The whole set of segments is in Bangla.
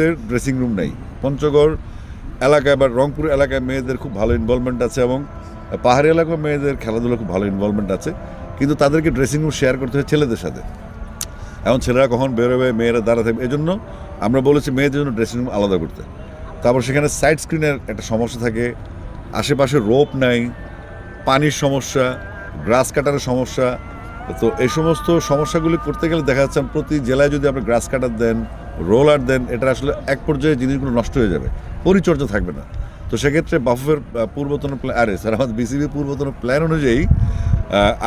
মেয়েদের ড্রেসিং রুম নেই। পঞ্চগড় এলাকায় বা রংপুর এলাকায় মেয়েদের খুব ভালো ইনভলভমেন্ট আছে এবং পাহাড়ি এলাকায় মেয়েদের খেলাধুলা খুব ভালো ইনভলভমেন্ট আছে। কিন্তু তাদেরকে ড্রেসিং রুম শেয়ার করতে হয় ছেলেদের সাথে। এখন ছেলেরা কখন বেরোবে, মেয়েরা দাঁড়া থাকবে এই জন্য আমরা বলেছি মেয়েদের জন্য ড্রেসিং রুম আলাদা করতে। তারপর সেখানে সাইড স্ক্রিনের একটা সমস্যা থাকে। আশেপাশে রোপ নাই, পানির সমস্যা গ্রাস কাটারের সমস্যা তো এই সমস্ত সমস্যাগুলি করতে গেলে দেখা যাচ্ছে প্রতি জেলায় যদি আপনি গ্রাস কাটার দেন রোলার দেন, এটা আসলে এক পর্যায়ে জিনিসগুলো নষ্ট হয়ে যাবে, পরিচর্যা থাকবে না। তো সেক্ষেত্রে বাফুফের পূর্বতন প্ল্যান আরে স্যার আমাদের বিসিবি পূর্বতন প্ল্যান অনুযায়ী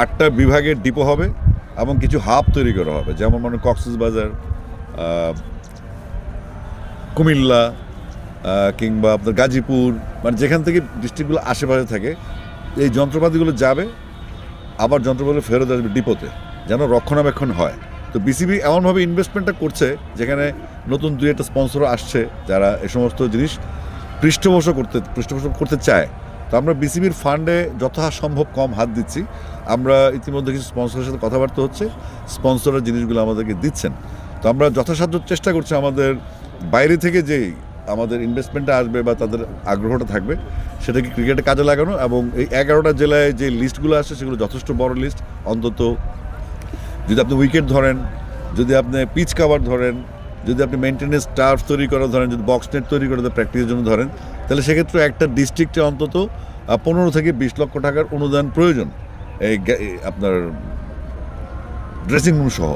আটটা বিভাগের ডিপো হবে এবং কিছু হাব তৈরি করা হবে, যেমন মানে কক্সেস বাজার কুমিল্লা কিংবা আপনার গাজীপুর মানে যেখান থেকে ডিস্ট্রিক্টগুলো আশেপাশে থাকে, এই যন্ত্রপাতিগুলো যাবে আবার যন্ত্রপাতি ফেরত আসবে ডিপোতে, যেন রক্ষণাবেক্ষণ হয়। তো বিসিবি এমনভাবে ইনভেস্টমেন্টটা করছে, যেখানে নতুন দুই একটা স্পন্সর আসছে, যারা এ সমস্ত জিনিস পৃষ্ঠপোষক করতে পৃষ্ঠপোষক করতে চায়। তো আমরা বিসিবির ফান্ডে যথাসম্ভব কম হাত দিচ্ছি। আমরা ইতিমধ্যে কিছু স্পন্সরের সাথে কথাবার্তা হচ্ছে স্পন্সরের জিনিসগুলো আমাদেরকে দিচ্ছেন। তো আমরা যথাসাধ্য চেষ্টা করছি আমাদের বাইরে থেকে যেই আমাদের ইনভেস্টমেন্টটা আসবে বা তাদের আগ্রহটা থাকবে, সেটাকে ক্রিকেটে কাজে লাগানো এবং এই এগারোটা জেলায় যে লিস্টগুলো আসছে, সেগুলো যথেষ্ট বড় লিস্ট অন্তত যদি আপনি উইকেট ধরেন, যদি আপনি পিচ কাভার ধরেন, যদি আপনি মেনটেনেন্স টার্ফ তৈরি করা ধরেন, যদি বক্স নেট তৈরি করে প্র্যাকটিসের জন্য ধরেন, তাহলে সেক্ষেত্রে একটা ডিস্ট্রিক্টে অন্তত পনেরো থেকে বিশ লক্ষ টাকার অনুদান প্রয়োজন এই আপনার ড্রেসিং রুম সহ।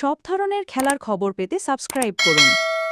সব ধরনের খেলার খবর পেতে সাবস্ক্রাইব করুন।